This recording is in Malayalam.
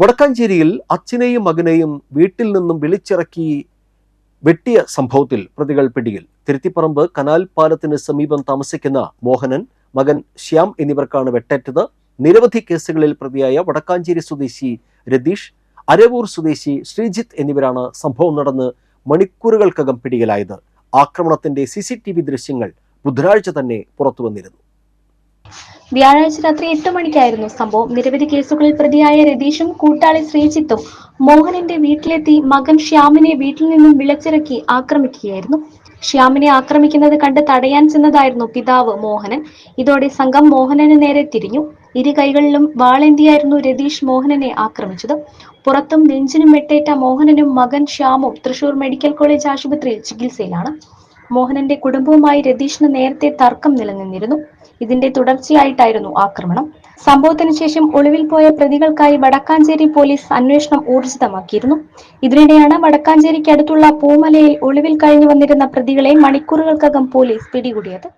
വടക്കാഞ്ചേരിയിൽ അച്ഛനെയും മകനെയും വീട്ടിൽ നിന്നും വിളിച്ചിറക്കി വെട്ടിയ സംഭവത്തിൽ പ്രതികൾ പിടിയിൽ. തിരുത്തിപ്പറമ്പ് കനാൽ പാലത്തിന് സമീപം താമസിക്കുന്ന മോഹനൻ മകൻ ശ്യാം എന്നിവർക്കാണ് വെട്ടേറ്റത്. നിരവധി കേസുകളിൽ പ്രതിയായ വടക്കാഞ്ചേരി സ്വദേശി രതീഷ് അരവൂർ സ്വദേശി ശ്രീജിത്ത് എന്നിവരാണ് സംഭവം നടന്ന് മണിക്കൂറുകൾക്കകം പിടിയിലായത്. ആക്രമണത്തിന്റെ സി ദൃശ്യങ്ങൾ ബുധനാഴ്ച തന്നെ പുറത്തുവന്നിരുന്നു. വ്യാഴാഴ്ച രാത്രി എട്ട് മണിക്കായിരുന്നു സംഭവം. നിരവധി കേസുകളിൽ പ്രതിയായ രതീഷും കൂട്ടാളി ശ്രീജിത്തും മോഹനന്റെ വീട്ടിലെത്തി മകൻ ശ്യാമിനെ വീട്ടിൽ നിന്നും വിളച്ചിറക്കി ആക്രമിക്കുകയായിരുന്നു. ശ്യാമിനെ ആക്രമിക്കുന്നത് കണ്ട് തടയാൻ ചെന്നതായിരുന്നു പിതാവ് മോഹനൻ. ഇതോടെ സംഘം മോഹനന് നേരെ തിരിഞ്ഞു. ഇരു കൈകളിലും വാളേന്തിയായിരുന്നു രതീഷ് മോഹനനെ ആക്രമിച്ചത്. പുറത്തും നെഞ്ചിനും വെട്ടേറ്റ മോഹനനും മകൻ ശ്യാമും തൃശൂർ മെഡിക്കൽ കോളേജ് ആശുപത്രിയിൽ ചികിത്സയിലാണ്. മോഹനന്റെ കുടുംബവുമായി രതീഷിന് നേരത്തെ തർക്കം നിലനിന്നിരുന്നു. ഇതിന്റെ തുടർച്ചയായിട്ടായിരുന്നു ആക്രമണം. സംഭവത്തിന് ശേഷം ഒളിവിൽ പോയ പ്രതികൾക്കായി വടക്കാഞ്ചേരി പോലീസ് അന്വേഷണം ഊർജിതമാക്കിയിരുന്നു. ഇതിനിടെയാണ് വടക്കാഞ്ചേരിക്ക് അടുത്തുള്ള പൂമലയിൽ ഒളിവിൽ കഴിഞ്ഞു വന്നിരുന്ന പ്രതികളെ മണിക്കൂറുകൾക്കകം പോലീസ് പിടികൂടിയത്.